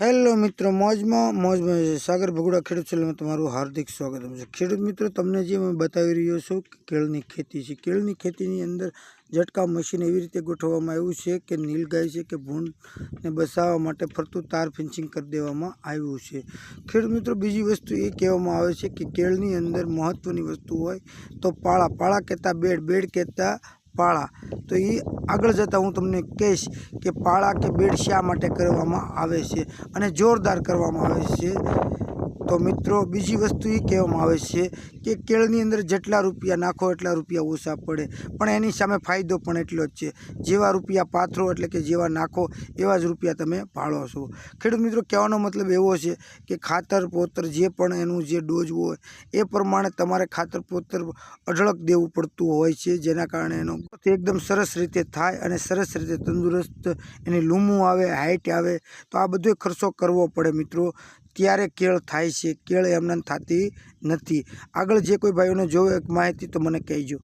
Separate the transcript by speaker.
Speaker 1: Hello મિત્રો, મોજમાં મોજમાં. સાગર ભગુડા ખેડૂત ચેનલમાં તમારું હાર્દિક સ્વાગત. છે ખેડૂત મિત્રો, તમને જે હું બતાવી રહ્યો છું કેળની ખેતી છે. કેળની ખેતીની અંદર ઝટકા મશીન એવી રીતે ગોઠવવામાં આવ્યું છે કે નીલગાય છે કે ભૂંડને બસાવવા માટે ફરતું તાર ફિન્સિંગ કરી દેવામાં આવ્યું છે. ખેડૂત મિત્રો, બીજી વસ્તુ એ કહેવામાં આવે છે કે કેળની અંદર મહત્ત્વની વસ્તુ હોય તો પાળા. પાળા કહેતા બેડ બેડ કહેતા પાળા. તો એ આગળ જતાં હું તમને કહીશ કે પાળા કે બેડ શા માટે કરવામાં આવે છે અને જોરદાર કરવામાં આવે છે. તો મિત્રો, બીજી વસ્તુ એ કહેવામાં આવે છે કે કેળની અંદર જેટલા રૂપિયા નાખો એટલા રૂપિયા ઓછા પડે. પણ એની સામે ફાયદો પણ એટલો જ છે. જેવા રૂપિયા પાથરો એટલે કે જેવા નાખો, એવા જ રૂપિયા તમે ભાળો છો. ખેડૂત મિત્રો, કહેવાનો મતલબ એવો છે કે ખાતર, પોતર જે પણ એનું જે ડોઝ હોય, એ પ્રમાણે તમારે ખાતર, પોતર અઢળક દેવું પડતું હોય છે, જેના કારણે એનો એકદમ સરસ રીતે થાય અને સરસ રીતે તંદુરસ્ત, એની લૂમું આવે હાઇટ આવે, તો આ બધો ખર્ચો કરવો પડે મિત્રો. ત્યારે કેળ થાય છે, કેળ એમને થતી નથી. આગળ જે કોઈ ભાઈઓને જોવે માહિતી તો મને કહેજો.